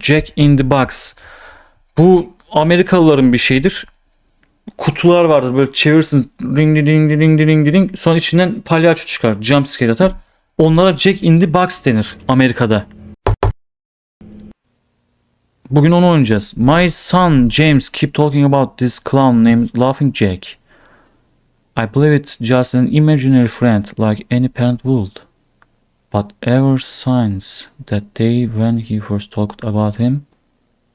Jack in the Box. Bu Amerikalıların bir şeyidir. Kutular vardır böyle çevirsin ring ding ding ding ding sonra içinden palyaço çıkar jump scare atar. Onlara Jack in the Box denir Amerika'da. Bugün onu oynayacağız. My son James keep talking about this clown named Laughing Jack. I believe it's just an imaginary friend like any parent would. But ever since that day when he first talked about him,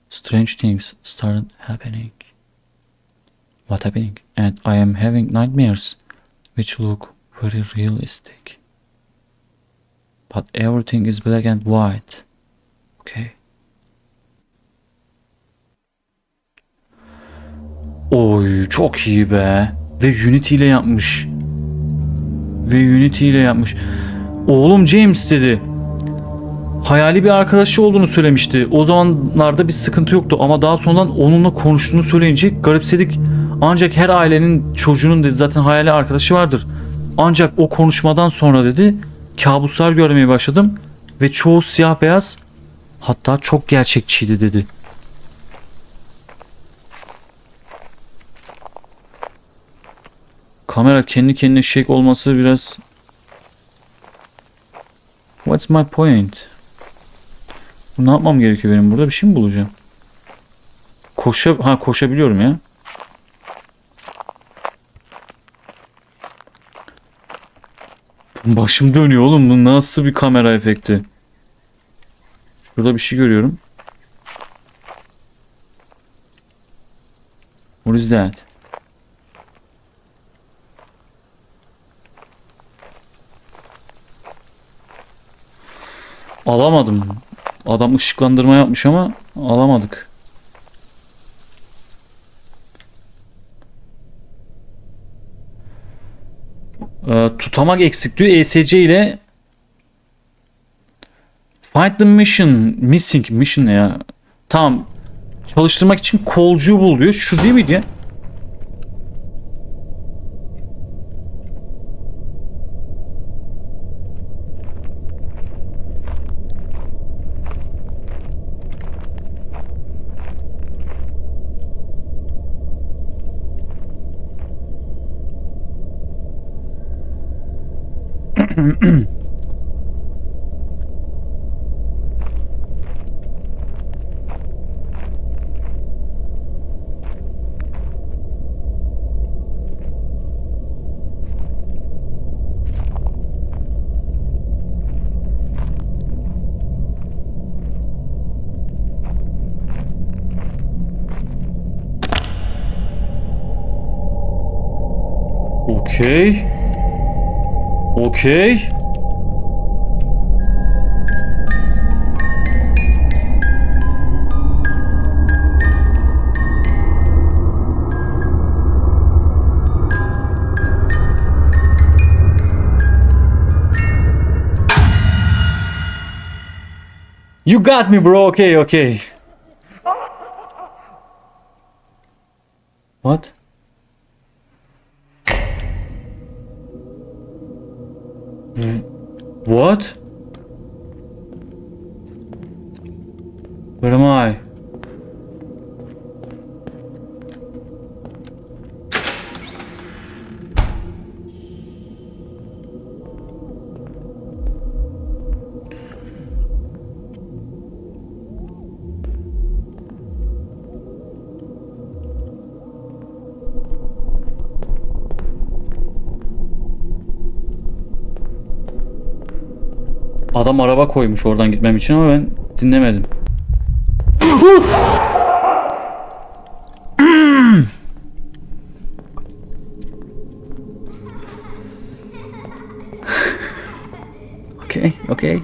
strange things started happening. What happening? And I am having nightmares which look very realistic. But everything is black and white. Okay. Oy çok iyi be. Ve Unity ile yapmış. Ve Unity ile yapmış. Oğlum James dedi. Hayali bir arkadaşı olduğunu söylemişti. O zamanlarda bir sıkıntı yoktu ama daha sonradan onunla konuştuğunu söyleyince garipsedik. Ancak her ailenin çocuğunun dedi zaten hayali arkadaşı vardır. Ancak o konuşmadan sonra dedi kabuslar görmeye başladım ve çoğu siyah beyaz hatta çok gerçekçiydi dedi. Kamera kendi kendine shake olması biraz What's my point? Ne yapmam gerekiyor benim burada? Bir şey mi bulacağım? Koşa ha koşabiliyorum ya. Başım dönüyor oğlum. Bu nasıl bir kamera efekti? Şurada bir şey görüyorum. What is that? Alamadım. Adam ışıklandırma yapmış ama alamadık. Ee, tutamak eksik diyor. ESC ile Find the mission. Missing mission ya? Tamam. Çalıştırmak için kolcuğu bul diyor. Şu değil miydi ya? Okay. Okey. You got me bro. Okay, okay. What? What? Where am I? Adam araba koymuş oradan gitmem için ama ben dinlemedim. okay, okay.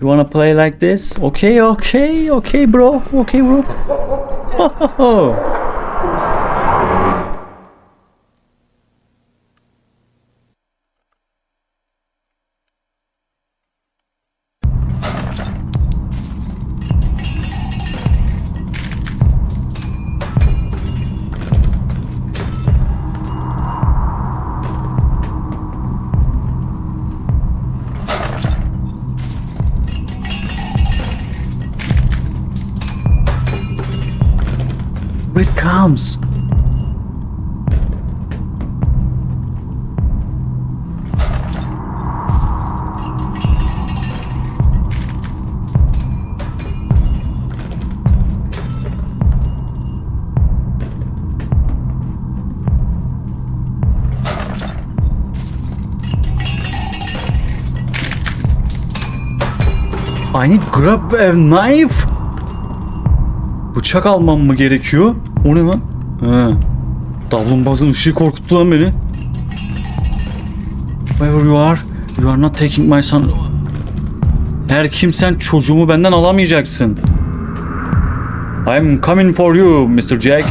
You wanna play like this? Okay, okay, okay, bro. Okay, bro. Comes. I need grab a knife. Bıçak almam mı gerekiyor? O ne lan? He. Davlumbazın ışığı korkuttu lan beni. Wherever you are, you are not taking my son. Her kimsen çocuğumu benden alamayacaksın. I'm coming for you, Mr. Jack.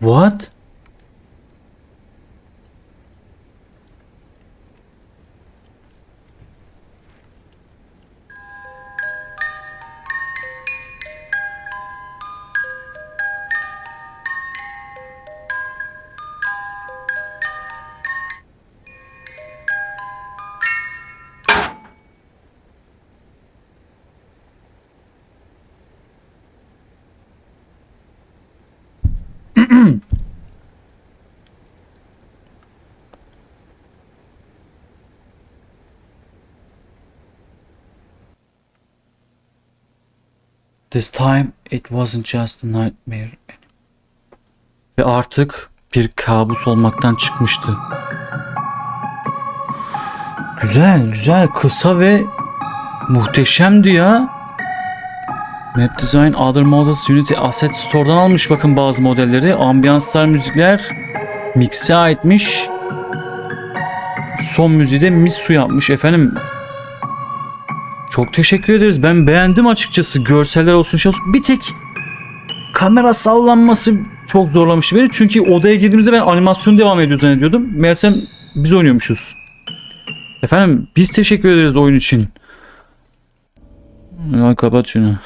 What? This time it wasn't just a nightmare. Ve artık bir kabus olmaktan çıkmıştı. Güzel, güzel, kısa ve muhteşemdi ya. Map Design Other Models Unity Asset Store'dan almış bakın bazı modelleri. Ambiyanslar, müzikler mix'e aitmiş. Son müziği de Missu yapmış efendim. Çok teşekkür ederiz. Ben beğendim açıkçası. Görseller olsun şey olsun. Bir tek kamera sallanması çok zorlamıştı beni. Çünkü odaya girdiğimizde ben animasyon devam ediyor zannediyordum. Meğersem biz oynuyormuşuz. Efendim biz teşekkür ederiz oyun için. Ya kapat şunu.